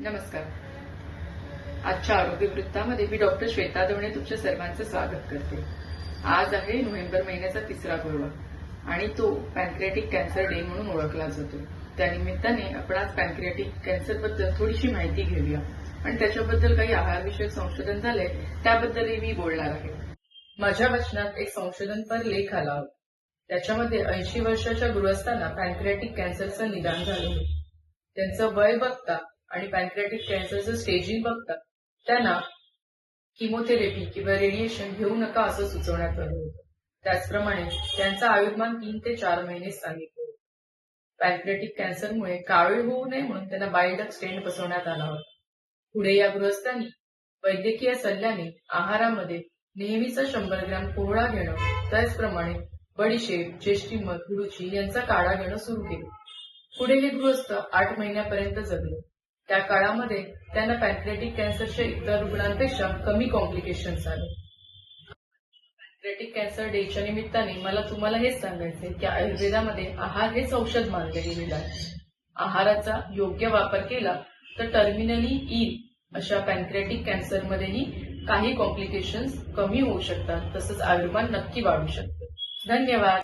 नमस्कार. आजच्या आरोग्य वृत्तामध्ये मी डॉक्टर श्वेता दवणे तुमच्या सर्वांचं स्वागत करते. आज आहे नोव्हेंबर महिन्याचा तिसरा गुरुवार आणि तो पॅन्क्रियाटिक कॅन्सर डे म्हणून ओळखला जातो. त्यानिमित्ताने आपण आज पॅन्क्रियाटिक कॅन्सरबद्दल थोडीशी माहिती घेऊया. आणि त्याच्याबद्दल काही आहारविषयक संशोधन झालंय त्याबद्दलही मी बोलणार आहे. माझ्या वचनात एक संशोधनपर लेख आला होता. त्याच्यामध्ये ऐंशी वर्षाच्या गृहस्थांना पॅन्क्रियाटिक कॅन्सरचं निदान झालं होतं. त्यांचं वय बघता आणि पॅन्क्रियाटिक कॅन्सरचं स्टेजिंग बघतात त्यांना किमोथेरपी किंवा रेडिएशन घेऊ नका असं सुचवण्यात आलं होतं. त्याचप्रमाणे त्यांचं आयुर्मान तीन ते चार महिने सांगितले होते. पॅन्क्रियाटिक कॅन्सरमुळे कावीळ होऊ नये म्हणून त्यांना बायोडक स्टेंट बसवण्यात आला होता. पुढे या गृहस्थांनी वैद्यकीय सल्ल्याने आहारामध्ये नेहमीचा शंभर ग्रॅम कोहळा घेणं त्याचप्रमाणे बडीशेप जेष्ठीमध गुरुची यांचा काढा घेणं सुरू केलं. पुढे हे गृहस्थ आठ महिन्यापर्यंत जगले. त्या काळामध्ये त्यांना पॅन्क्रेटिक कॅन्सरच्या इतर रुग्णांपेक्षा कमी कॉम्प्लिकेशन्स आले पॅन्क्रेटिक कॅन्सर डेच्या निमित्ताने मला तुम्हाला हेच सांगायचंय की आयुर्वेदामध्ये आहार हेच औषध मानले गेलेलं आहे. आहाराचा योग्य वापर केला तर टर्मिनली येईल अशा पॅन्क्रेटिक कॅन्सरमध्येही काही कॉम्प्लिकेशन्स कमी होऊ शकतात. तसंच आयुर्मान नक्की वाढू शकते. धन्यवाद.